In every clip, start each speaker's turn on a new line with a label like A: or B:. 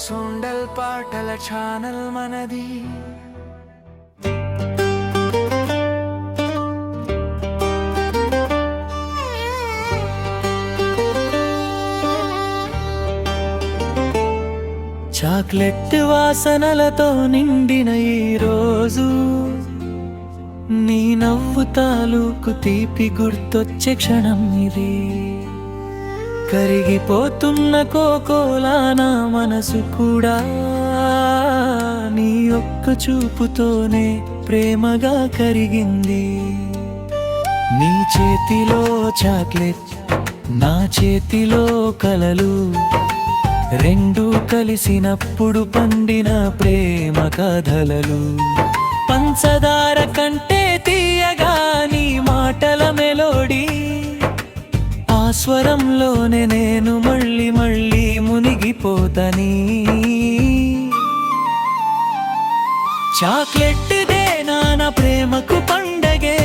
A: సుండల్ పాటల ఛానల్ మనది. చాక్లెట్ వాసనలతో నిండిన ఈ రోజు నీ నవ్వు తాలూకు తీపి గుర్తొచ్చే క్షణం ఇది. కరిగిపోతున్న కోకోలా నా మనసు కూడా నీ ఒక్క చూపుతోనే ప్రేమగా కరిగింది. నీ చేతిలో చాక్లెట్ నా చేతిలో కలలు రెండు కలిసినప్పుడు పండిన ప్రేమ కథలలు. పంచదార కంటే స్వరంలోనే నేను మళ్ళీ మళ్ళీ మునిగిపోతని. చాక్లెట్ దే నాన్న ప్రేమకు పండగే.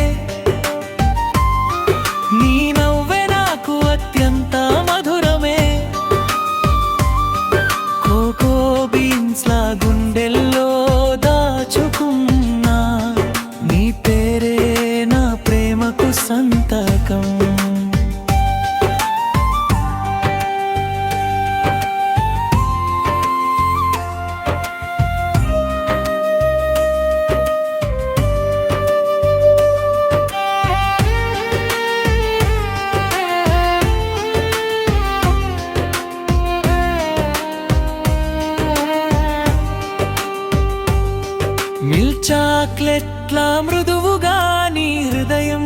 A: మిల్ చాక్లెట్లా మృదువుగా నీ హృదయం.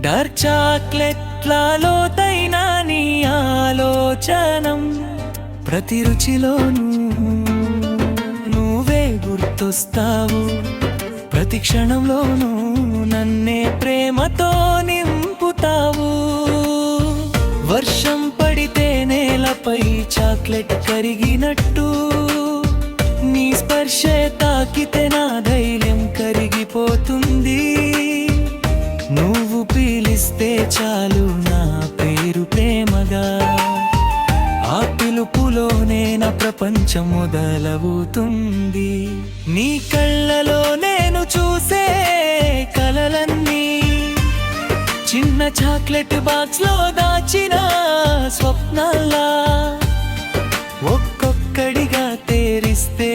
A: డార్క్ చాక్లెట్లా లోతైన నీ ఆలోచనం. ప్రతి రుచిలోనూ నువ్వే గుర్తొస్తావు. ప్రతి క్షణంలోనూ నన్నే ప్రేమతో స్పర్శే తాకితే నా ధైర్యం కరిగిపోతుంది. నువ్వు పీలిస్తే చాలు నా పేరు ప్రేమగా. ఆ పిలుపులోనే నా ప్రపంచం మొదలవుతుంది. నీ కళ్ళలో నేను చూసే కలలన్నీ చిన్న చాక్లెట్ బాక్స్లో దాచిన స్వప్నాల్లా ఒక్కొక్కడిగా తేరిస్తే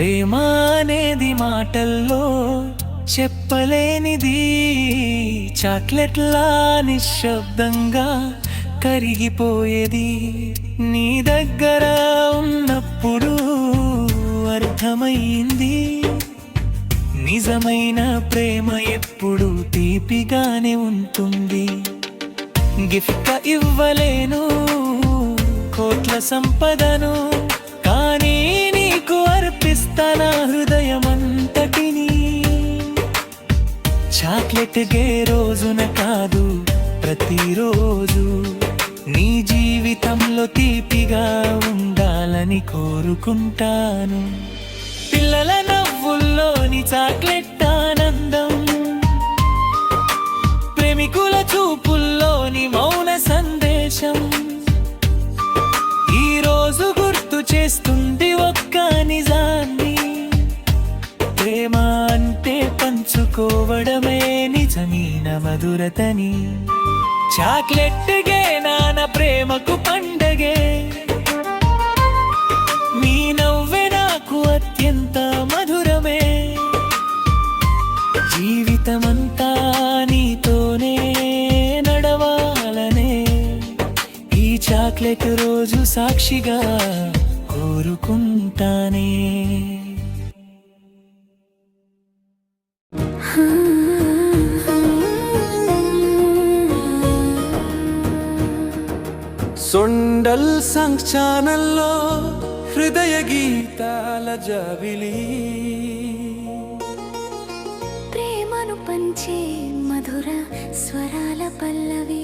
A: ప్రేమ అనేది మాటల్లో చెప్పలేనిది. చాక్లెట్లా నిశ్శబ్దంగా కరిగిపోయేది. నీ దగ్గర ఉన్నప్పుడు అర్థమైంది నిజమైన ప్రేమ ఎప్పుడు తీపిగానే ఉంటుంది. గిఫ్ట్ ఇవ్వలేను కోట్ల సంపదను తన హృదయమంతటిని. చాక్లెట్ గే రోజున కాదు ప్రతిరోజు నీ జీవితంలో తీపిగా ఉండాలని కోరుకుంటాను. పిల్లల నవ్వుల్లోని చాక్లెట్ ఆనందం ప్రేమికుల చూపుల్లోని మౌన సందేశం. ఈ రోజు గుర్తు చేస్తుంది ఒక్క నిజా ప్రేమ అంటే పంచుకోవడమే నిజమైన మధురతని. చాక్లెట్ గే నాన్న ప్రేమకు పండగే. మీ నవ్వే నాకు అత్యంత మధురమే. జీవితమంతా నీతోనే నడవాలనే. ఈ చాక్లెట్ రోజు సాక్షిగా కోరుకుంటానే. సొండల్ సంగ్ ఛానల్లో హృదయ గీతాల జాబిలి
B: ప్రేమను పంచే మధుర స్వరాల పల్లవి.